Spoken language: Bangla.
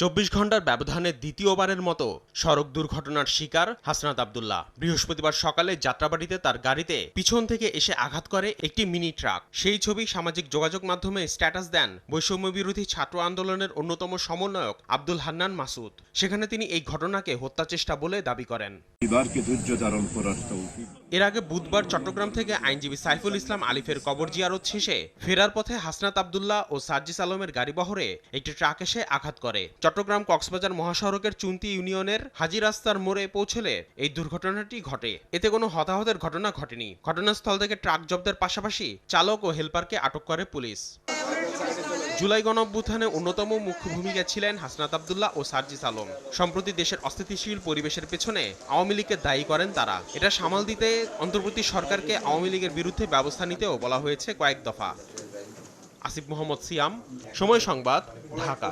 চব্বিশ ঘণ্টার ব্যবধানে দ্বিতীয়বারের মতো সড়ক দুর্ঘটনার শিকার হাসনাত আবদুল্লাহ। বৃহস্পতিবার সকালে যাত্রাবাড়িতে তার গাড়িতে পিছন থেকে এসে আঘাত করে একটি মিনি ট্রাক। সেই ছবি সামাজিক যোগাযোগ মাধ্যমে স্ট্যাটাস দেন বৈষম্য বিরোধী ছাত্র আন্দোলনের অন্যতম সমন্বয়ক আব্দুল হান্নান মাসুদ। সেখানে তিনি এই ঘটনাকে হত্যা চেষ্টা বলে দাবি করেন। এর আগে বুধবার চট্টগ্রাম থেকে আইনজীবী সাইফুল ইসলাম আলিফের কবর জিয়ারত শেষে ফেরার পথে হাসনাত আবদুল্লাহ ও সার্জিস আলমের গাড়িবহরে একটি ট্রাক এসে আঘাত করে। চট্টগ্রাম কক্সবাজার মহাসড়কের চুন্তি ইউনিয়নের হাজি রাস্তার মোড়ে পৌঁছলে এই দুর্ঘটনাটি ঘটে। এতে কোনো হতাহতের ঘটনা ঘটেনি। ঘটনাস্থল থেকে ট্রাক জব্দের পাশাপাশি চালক ও হেলপারকে আটক করে পুলিশ। জুলাই গণঅভ্যুত্থানে অন্যতম মুখ্য ভূমিকা ছিলেন হাসনাত আবদুল্লাহ ও সার্জিস আলম। সম্প্রতি দেশের অস্থিতিশীল পরিবেশের পেছনে আওয়ামী লীগকে দায়ী করেন তারা। এটা সামাল দিতে অন্তর্বর্তী সরকারকে আওয়ামী লীগের বিরুদ্ধে ব্যবস্থা নিতেও বলা হয়েছে কয়েক দফা। আসিফ মোহাম্মদ সিয়াম সময় সংবাদ ঢাকা।